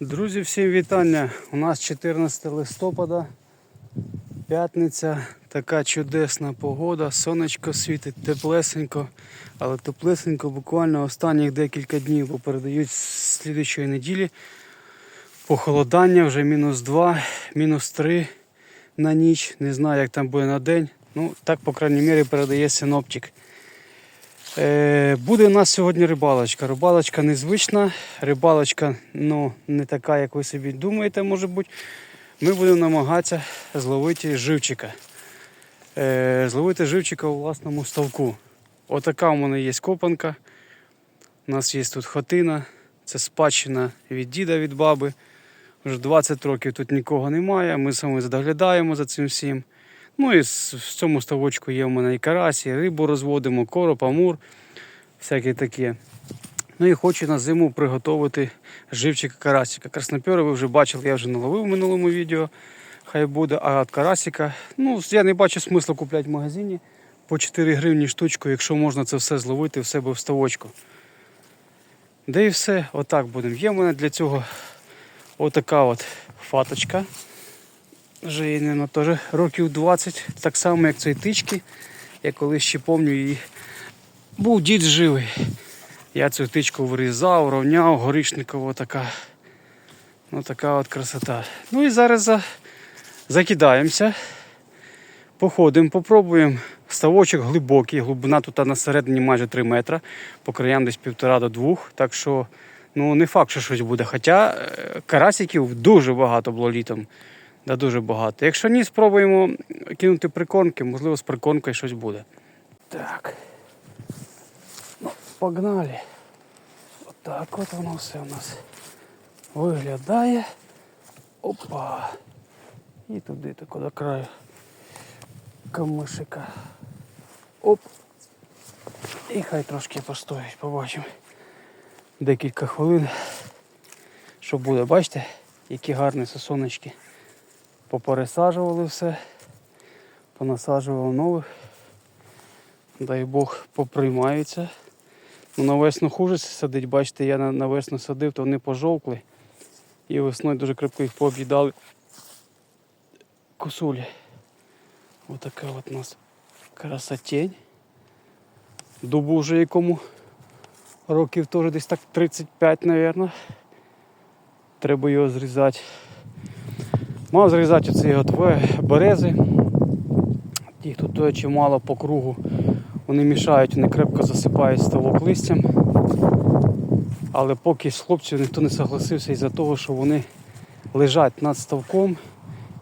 Друзі, всім вітання. У нас 14 листопада, п'ятниця, така чудесна погода, сонечко світить, теплесенько, але теплесенько буквально останніх декілька днів, бо передають з слідчої неділі похолодання, вже мінус 2, мінус 3 на ніч. Не знаю, як там буде на день. Ну, так, по крайній мірі, передає синоптик. Е, буде у нас сьогодні рибалочка. Рибалочка незвична, рибалочка ну, не така, як ви собі думаєте, може бути. Ми будемо намагатися зловити живчика. Е, зловити живчика у власному ставку. Отака у мене є копанка. У нас є тут хатина. Це спадщина від діда, від баби. Вже 20 років тут нікого немає. Ми саме доглядаємо за цим всім. Ну і в цьому ставочку є у мене і карась, і рибу розводимо, короб, амур, всяке таке. Ну і хочу на зиму приготувати живчика карасика. Краснопьора ви вже бачили, я вже наловив в минулому відео. Хай буде, а от карасика. Ну, я не бачу смисла купляти в магазині по 4 гривні штучку, якщо можна це все зловити в себе в ставочку. Де і все, отак будемо. Є в мене для цього отака от фаточка. Вже теж років 20, так само, як цей тички. Я колись ще пам'ятаю її. Був дід живий. Я цю тичку вирізав, рівняв, горішникова така. Ну така от красота. Ну і зараз за... закидаємося. Походимо, попробуємо. Ставочок глибокий, глибина тут на середині майже 3 метри, по краям десь півтора до двох. Так що ну, не факт, що щось буде. Хоча е, карасиків дуже багато було літом. Да, дуже багато. Якщо ні, спробуємо кинути прикормки, можливо, з прикормкою щось буде. Так. Ну, погнали. Отак от воно все у нас виглядає. Опа. І туди тако до краю камишика. Оп. І хай трошки постоїть, побачимо. Декілька хвилин. Що буде, бачите, які гарні сосоночки. Попересаджували все, понасаджував нових. Дай Бог поприймаються. Ну, на весну хуже садить, бачите, я на весну садив, то вони пожовкли. І весною дуже крепко їх пооб'їдали косулі. Отака от у нас красотень. Дубу вже якому років теж десь так 35, мабуть. Треба його зрізати. Мав зрізати от берези. Ті, хто то чимало по кругу, вони мішають, вони крепко засипають ставок листям. Але поки з хлопців ніхто не согласився із-за того, що вони лежать над ставком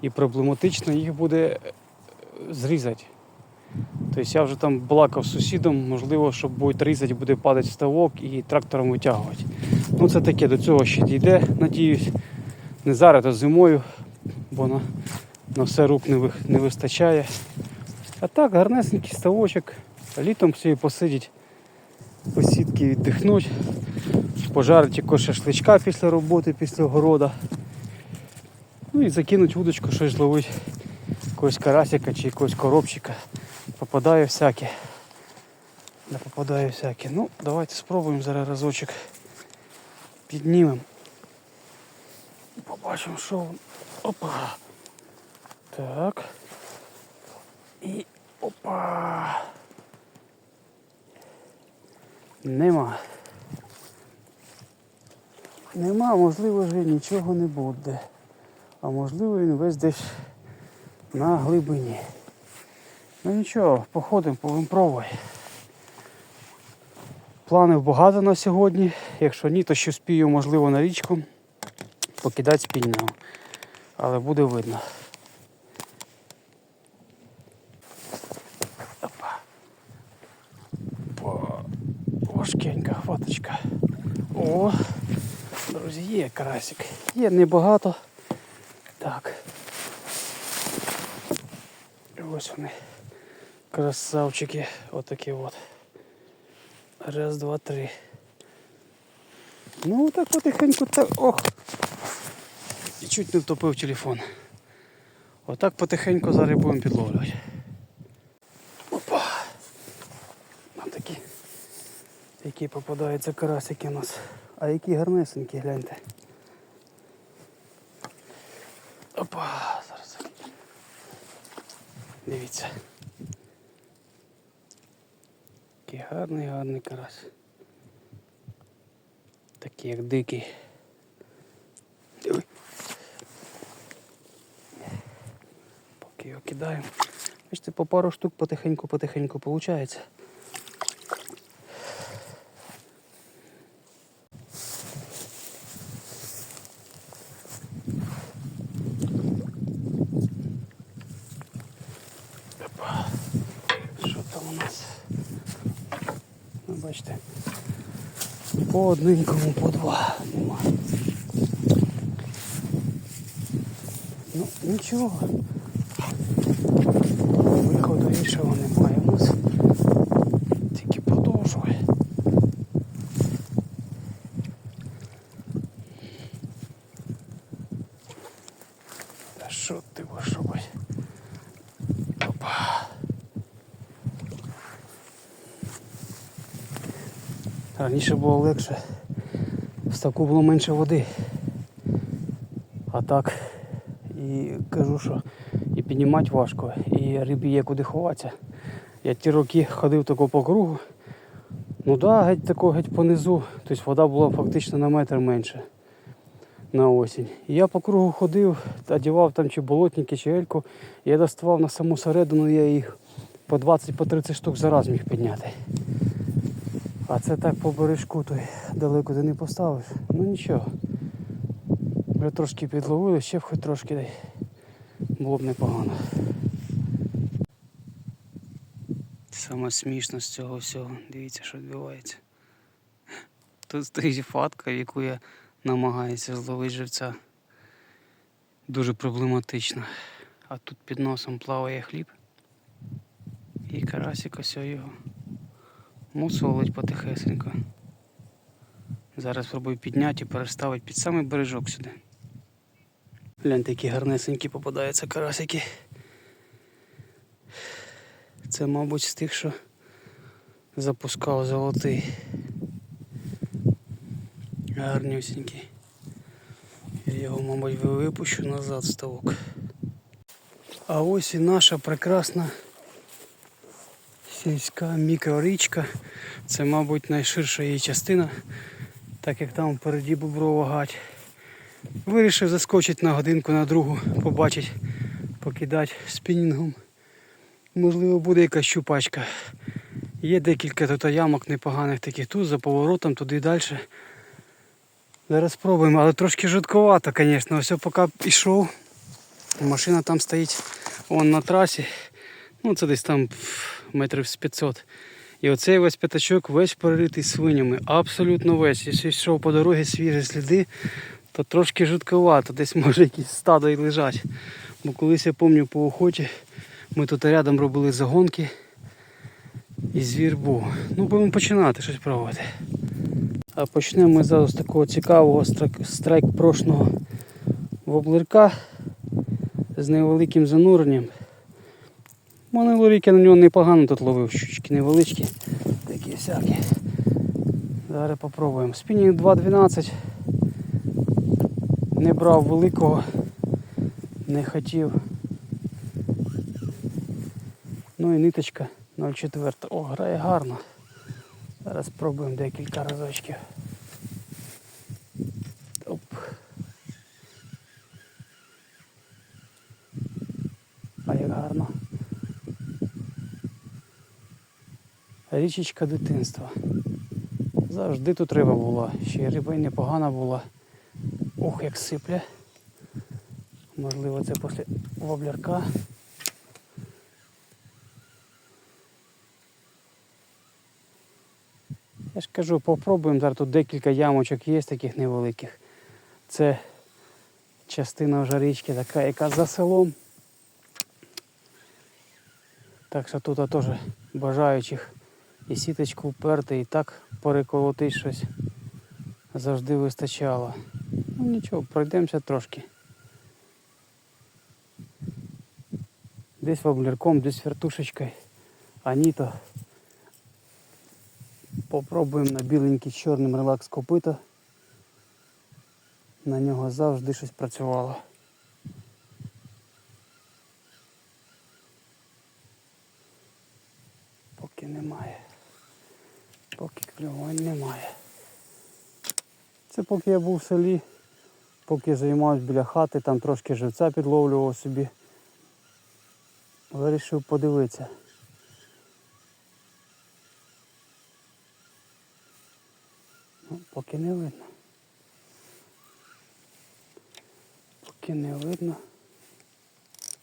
і проблематично їх буде е, зрізати. Тобто я вже там балакав з сусідом, можливо, що буде різати, буде падати ставок і трактором витягувати. Ну це таке, до цього ще дійде, надіюсь. Не зараз, а зимою, бо на, на все рук не, не вистачає. А так, гарнесенький ставочок. Літом собі посидіть, посідки віддихнуть, пожарити якогось шашличка після роботи, після города. Ну і закинуть вудочку, щось зловить, якогось карасика чи якогось коробчика. Попадає всяке. Не попадає всяке. Ну, давайте спробуємо зараз разочок. Піднімемо. Побачимо, що воно. Опа. Так. І опа. Нема. Нема, можливо, вже нічого не буде. А можливо він весь десь на глибині. Ну нічого, походимо, повимпровуй. Планів багато на сьогодні. Якщо ні, то ще спію, можливо, на річку покидати спільного. Але буде видно. Опа. По... Важкенька хваточка. О, друзі, є карасик. Є небагато. Так. І Ось вони. Красавчики. Отакі от. Раз, два, три. Ну так потихеньку так. Ох. І чуть не втопив телефон. Отак потихеньку зараз будемо підловлювати. Опа. Ось такі. Які попадаються карасики у нас. А які гарнесенькі, гляньте. Опа, зараз. Дивіться. Який гарний, гарний карась. Такий як дикий. Диви. Поки його кидаємо. Бачите, по пару штук потихеньку-потихеньку виходить. Що там у нас? Ну, бачите. По одненькому, по два нема. Ну, нічого. Виходу іншого немає. Тільки продовжує. Та що ти будеш робити? Опа. Раніше було легше. В ставку було менше води. А так і кажу, що і піднімати важко, і рибі є куди ховатися. Я ті роки ходив тако по кругу. Ну да, геть тако геть понизу. Тобто вода була фактично на метр менше на осінь. І я по кругу ходив, одягав там чи болотники, чи ельку. Я доставав на саму середину, я їх по 20-30 штук за раз міг підняти. А це так по бережку той далеко ти не поставиш. Ну нічого. Вже трошки підловили, ще хоч трошки дай. Було б непогано. Саме смішно з цього всього. Дивіться, що відбувається. Тут стоїть фатка, яку я намагаюся зловити живця. Дуже проблематично. А тут під носом плаває хліб. І карасик ось його мусолить потихесенько. Зараз спробую підняти і переставити під самий бережок сюди. Гляньте, які гарнесенькі попадаються карасики. Це, мабуть, з тих, що запускав золотий. Гарнюсінький. Я його, мабуть, випущу назад ставок. А ось і наша прекрасна сільська мікрорічка. Це, мабуть, найширша її частина, так як там впереді Боброва гать. Вирішив заскочити на годинку на другу, побачити, покидати спінінгом. Можливо, буде якась щупачка. Є декілька тут ямок непоганих таких тут, за поворотом, туди далі. Зараз спробуємо, але трошки жутковато, звісно. Ось поки пішов. Машина там стоїть вон на трасі. Ну це десь там метрів з 500. І оцей весь п'ятачок весь переритий свинями. Абсолютно весь. Якщо йшов по дорозі свіжі сліди, то трошки жутковато. Десь може якісь стадо і лежать. Бо колись я пам'ятаю по охоті, ми тут рядом робили загонки. І звір був. Ну, будемо починати щось пробувати. А почнемо ми зараз з такого цікавого страйк- страйк-прошного воблерка з невеликим зануренням. Минулий рік я на нього непогано тут ловив, щучки невеличкі, такі всякі. Зараз попробуємо. Спінінг 2.12. Не брав великого, не хотів. Ну і ниточка 0,4. О, грає гарно. Зараз спробуємо декілька разочків. Оп. А як гарно. Річечка дитинства. Завжди тут риба була. Ще й риба й непогана була. Ох, як сипле. Можливо, це після воблярка. Я ж кажу, попробуємо. Зараз тут декілька ямочок є таких невеликих. Це частина вже річки така, яка за селом. Так що тут теж бажаючих і сіточку вперти, і так переколотить щось завжди вистачало. Ну нічого, пройдемося трошки. Десь воблерком, десь вертушечкой. А ні то попробуємо на біленький чорним релакс копита. На нього завжди щось працювало. Поки немає. Поки клювань немає. Це поки я був в селі поки займався біля хати, там трошки живця підловлював собі. Вирішив подивитися. Ну, поки не видно. Поки не видно.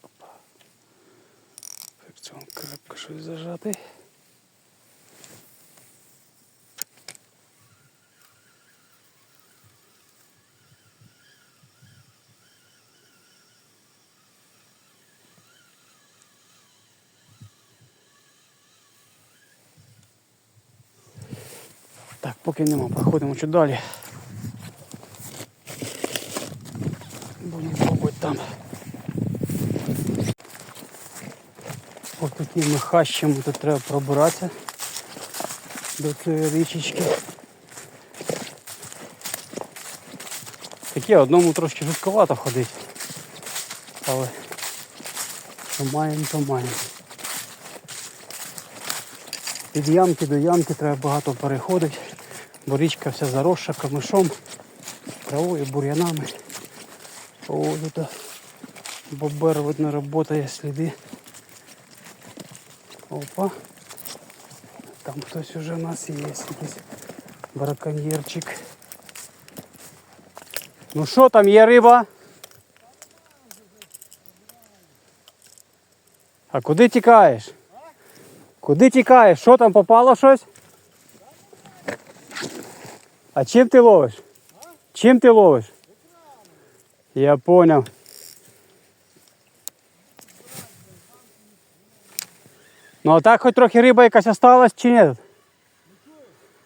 Опа. Фрикціон крепко щось зажатий. Так, поки нема, проходимо чуть далі. Будемо пробувати там. Ось такими хащами тут треба пробиратися до цієї річечки. Таке одному трошки жутковато ходить. Але що маємо, то маємо. Від ямки до ямки треба багато переходити, бо річка вся заросша камишом, травою, бур'янами. О, тут бобер, видно, роботає сліди. Опа. Там хтось уже у нас є, якийсь браконьєрчик. Ну що там є риба? А куди тікаєш? Куди тікаєш? Що там попало щось? А чим ти ловиш? Чим ти ловиш? Я поняв. Ну а так хоч трохи риба якась осталась чи ні?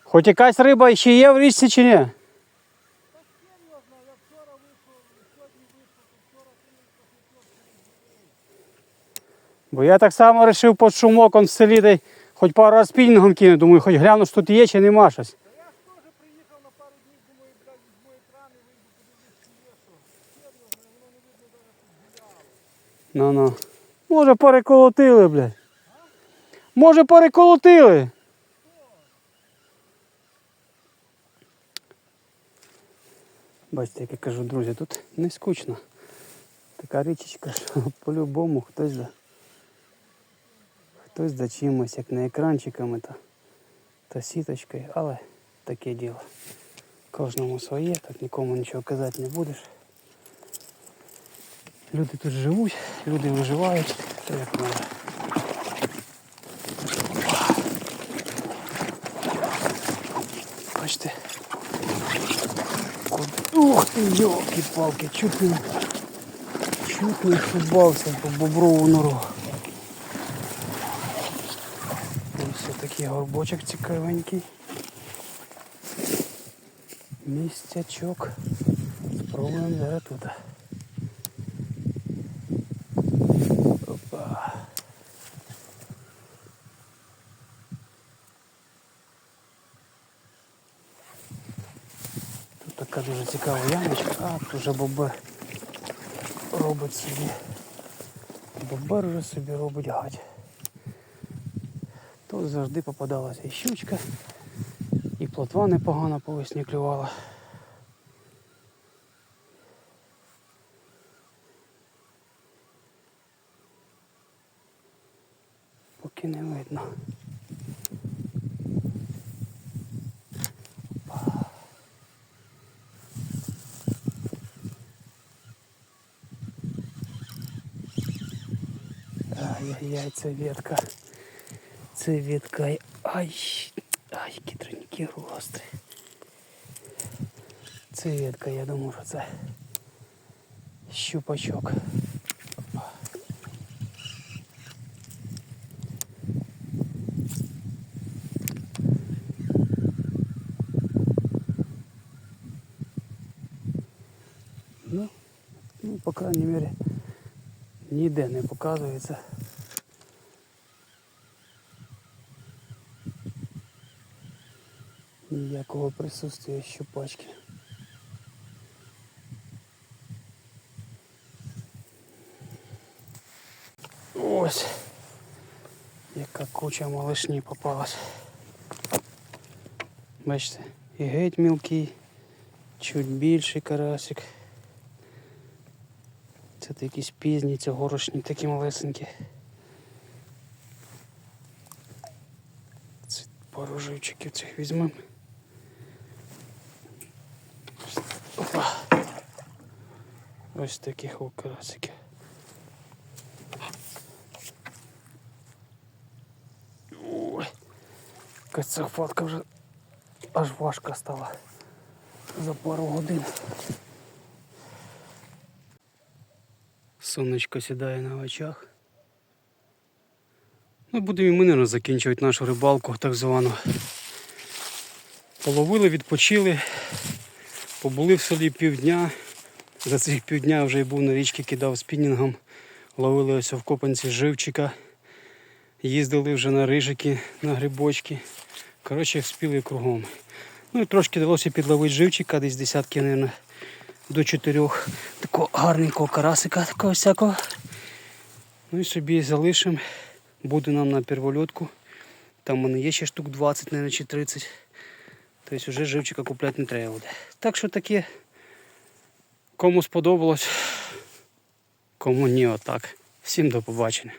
Хоч якась риба ще є в річці чи ні? Бо я так само вирішив під шумок он в селі, хоч пару раз спінінгом кину, думаю, хоч гляну, що тут є чи нема щось. Ну ну. Може переколотили, блядь. Може переколотили. Бачите, як я кажу, друзі, тут не скучно. Така річечка, що по-любому хтось да. Хтось за чимось, як не екранчиками, то, то сіточкою, але таке діло. Кожному своє, так нікому нічого казати не будеш. Люди тут живуть, люди виживають, то як треба. Бачите. Ух ти, йолки-палки, чуть не, чуть футбався по боброву нору. Ось такий горбочок цікавенький. Містячок. Спробуємо зараз тут. Дуже цікава ямочка, а тут вже бобер робить собі. Бобер вже собі робить гать. Тут завжди попадалася і щучка, і плотва непогано по весні клювала. Поки не видно. Це ветка. Це ветка. Ай, ай, кітронькі гострі. Це ветка, я думаю, що це щупачок. Ну, ну, по крайней мере, ніде не показується. Ніякого присутствия щупачки. Ось. Яка куча малышні попалась. Бачите, і геть мілкий, чуть більший карасик. Це якісь пізні, це горошні такі малесенькі. Це пару живчиків цих візьмемо. Ось таких о карасиків. Якась ця хватка вже аж важка стала за пару годин. Сонечко сідає на очах. Ну, будемо і ми, наверное, закінчувати нашу рибалку так звану. Половили, відпочили, побули в селі півдня. За цих півдня вже й був на річці, кидав спінінгом. Ловили ось в копанці живчика. Їздили вже на рижики, на грибочки. Коротше, спіли кругом. Ну і трошки вдалося підловити живчика, десь десятки, мабуть, до чотирьох. Такого гарненького карасика, такого всякого. Ну і собі залишимо. Буде нам на первольотку. Там в мене є ще штук 20, мабуть, чи 30. Тобто вже живчика купляти не треба буде. Так що таке. Кому сподобалось, кому ні, отак. Всім до побачення.